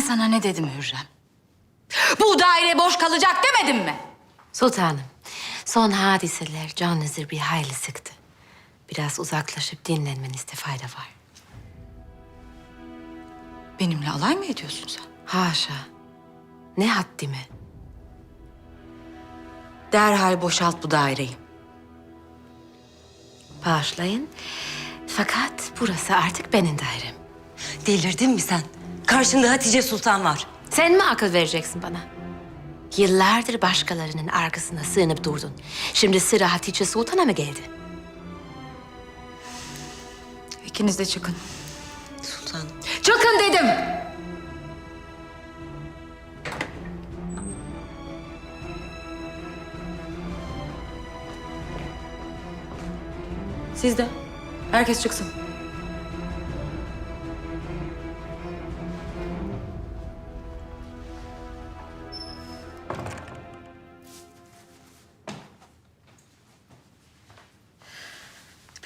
Ben sana ne dedim Hürrem? Bu daire boş kalacak demedim mi? Sultanım, son hadiseler canınızı bir hayli sıktı. Biraz uzaklaşıp dinlenmenizde fayda var. Benimle alay mı ediyorsun sen? Haşa. Ne haddime. Derhal boşalt bu daireyi. Bağışlayın. Fakat burası artık benim dairem. Delirdin mi sen? Karşında Hatice Sultan var. Sen mi akıl vereceksin bana? Yıllardır başkalarının arkasına sığınıp durdun. Şimdi sıra Hatice Sultan'a mı geldi? İkiniz de çıkın. Sultanım. Çıkın dedim. Siz de. Herkes çıksın.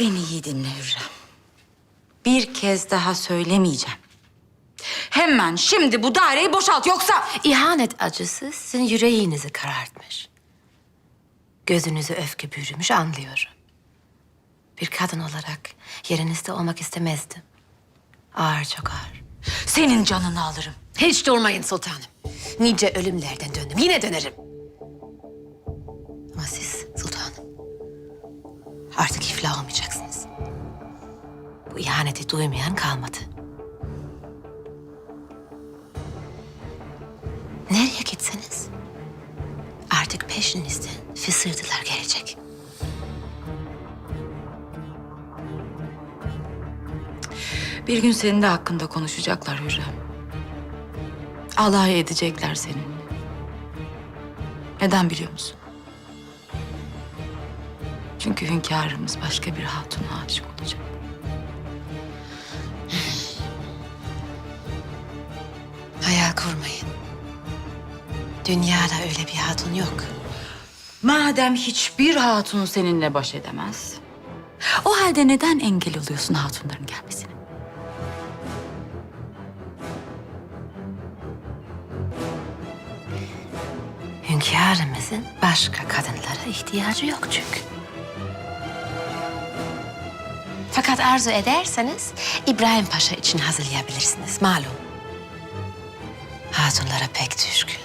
Beni iyi dinle Hürrem. Bir kez daha söylemeyeceğim. Hemen şimdi bu daireyi boşalt yoksa... İhanet acısı sizin yüreğinizi karartmış. Gözünüzü öfke bürümüş anlıyorum. Bir kadın olarak yerinizde olmak istemezdim. Ağır çok ağır. Senin canını alırım. Hiç durmayın sultanım. Nice ölümlerden döndüm. Yine dönerim. Ama siz. Olmayacaksınız. Bu ihaneti duymayan kalmadı. Nereye gitseniz artık peşinizden fısırdılar gelecek. Bir gün senin de hakkında konuşacaklar Hürrem. Alay edecekler seninle. Neden biliyor musun? Çünkü hünkârımız başka bir hatuna aşık olacak. Hayal kurmayın. Dünyada öyle bir hatun yok. Madem hiçbir hatun seninle baş edemez... ...o halde neden engel oluyorsun hatunların gelmesine? Hünkârımızın başka kadınlara ihtiyacı yok çünkü. Fakat arzu ederseniz İbrahim Paşa için hazırlayabilirsiniz malum. Hatunlara pek düşkün.